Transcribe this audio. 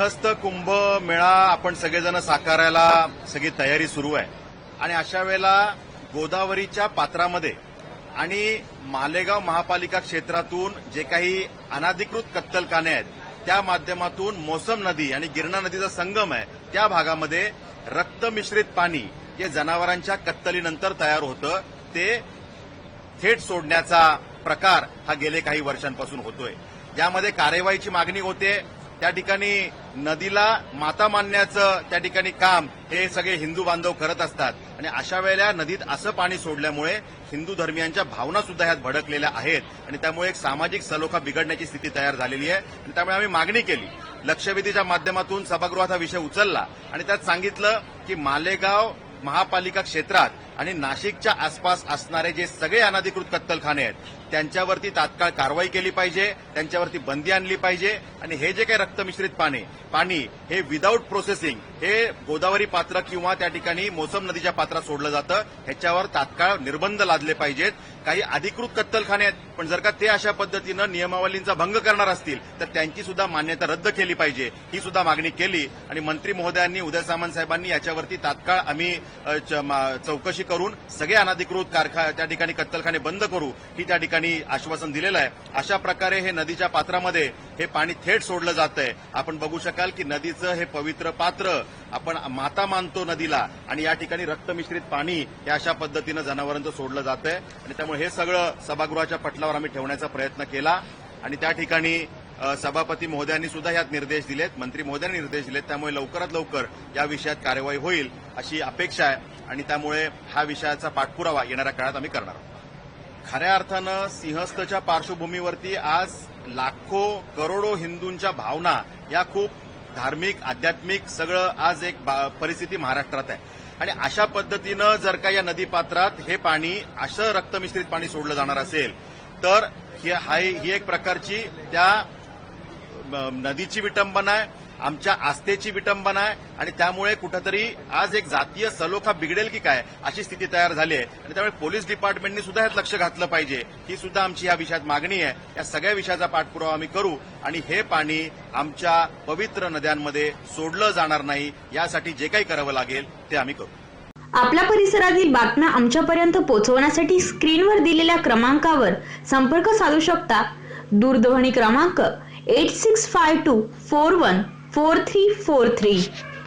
सिंहस्थ कुंभ मेळा आपण सगळेजण साकारायला सगळी तयारी सुरू आहे. आणि अशा वेळेला गोदावरीच्या पात्रामध्ये आणि मालेगाव महापालिका क्षेत्रातून जे काही अनाधिकृत कत्तलखाने आहेत त्या माध्यमातून मोसम नदी आणि गिरणा नदीचा संगम आहे त्या भागामध्ये रक्तमिश्रित पाणी जे जनावरांच्या कत्तलीनंतर तयार होतं. ते थेट सोडण्याचा प्रकार हा गेले काही वर्षांपासून होतोय. ज्यामध्ये कार्यवाहीची मागणी होते त्या ठिकाणी नदीला माता मानण्याचं त्या ठिकाणी काम हे सगळे हिंदू बांधव करत असतात. आणि अशा वेळेला नदीत असं पाणी सोडल्यामुळे हिंदू धर्मियांच्या भावना सुद्धा ह्यात भडकलेल्या आहेत. आणि त्यामुळे एक सामाजिक सलोखा बिघडण्याची स्थिती तयार झालेली आहे. आणि त्यामुळे आम्ही मागणी केली. लक्षवेधीच्या माध्यमातून सभागृहात हा विषय उचलला. आणि त्यात सांगितलं की मालेगाव महापालिका क्षेत्रात आणि नाशिकच्या आसपास असणारे जे सगळे अनधिकृत कत्तलखाने आहेत त्यांच्यावरती तात्काळ कारवाई केली पाहिजे त्यांच्यावरती बंदी आणली पाहिजे आणि हे जे काही रक्तमिश्रित पाणी पाणी हे विदाऊट प्रोसेसिंग हे गोदावरी पात्र किंवा त्या ठिकाणी मोसम नदीच्या पात्रात सोडलं जातं ह्याच्यावर तात्काळ निर्बंध लादले पाहिजेत. काही अधिकृत कत्तलखाने आहेत पण जर का ते अशा पद्धतीनं नियमावलींचा भंग करणार असतील तर त्यांची सुद्धा मान्यता रद्द केली पाहिजे ही सुद्धा मागणी केली. आणि मंत्री महोदयांनी उदय सामंत साहेबांनी याच्यावरती तात्काळ आम्ही च- मा- चौकशी करून सगळे अनधिकृत कारखा त्या ठिकाणी कत्तलखाने बंद करू ही त्या ठिकाणी आश्वासन दिलेलं आहे. अशा प्रकारे हे नदीच्या पात्रामध्ये हे पाणी थेट सोडलं जात आहे आपण बघू शकाल की नदीचं हे पवित्र पात्र आपण माता मानतो नदीला आणि या ठिकाणी रक्तमिश्रित पाणी हे अशा पद्धतीनं जनावरांचं सोडलं जात आहे आणि त्यामुळे हे सगळं सभागृहाच्या पटलावर आम्ही ठेवण्याचा प्रयत्न केला. आणि त्या ठिकाणी सभापती महोदयांनी सुद्धा यात निर्देश दिलेत मंत्री महोदयांनी निर्देश दिलेत त्यामुळे लवकरात लवकर या विषयात कार्यवाही होईल अशी अपेक्षा आहे आणि त्यामुळे हा विषयाचा पाठपुरावा येणाऱ्या काळात आम्ही करणार आहोत. खऱ्या अर्थानं सिंहस्थच्या पार्श्वभूमीवरती आज लाखो करोडो हिंदूंच्या भावना या खूप धार्मिक आध्यात्मिक सगळं आज एक बा- परिस्थिती महाराष्ट्रात आहे. आणि अशा पद्धतीनं जर का या नदीपात्रात हे पाणी असं रक्तमिश्रित पाणी सोडलं जाणार असेल तर ही ही एक प्रकारची त्या नदीची विटंबना आहे आमच्या आस्थेची विटंबना आहे आणि त्यामुळे कुठंतरी आज एक जातीय सलोखा बिघडेल की काय अशी स्थिती तयार झाली आहे. आणि त्यामुळे पोलीस डिपार्टमेंटनी सुद्धा यात लक्ष घातलं पाहिजे. ही सुद्धा आमची या विषयात मागणी आहे. या सगळ्या विषयाचा पाठपुरावा आम्ही करू आणि हे पाणी आमच्या पवित्र नद्यांमध्ये सोडलं जाणार नाही यासाठी जे काही करावं लागेल ते आम्ही करू. आपल्या परिसरातील बातम्या आमच्यापर्यंत पोहोचवण्यासाठी स्क्रीनवर दिलेल्या क्रमांकावर संपर्क साधू शकता. दूरध्वनी क्रमांक 8652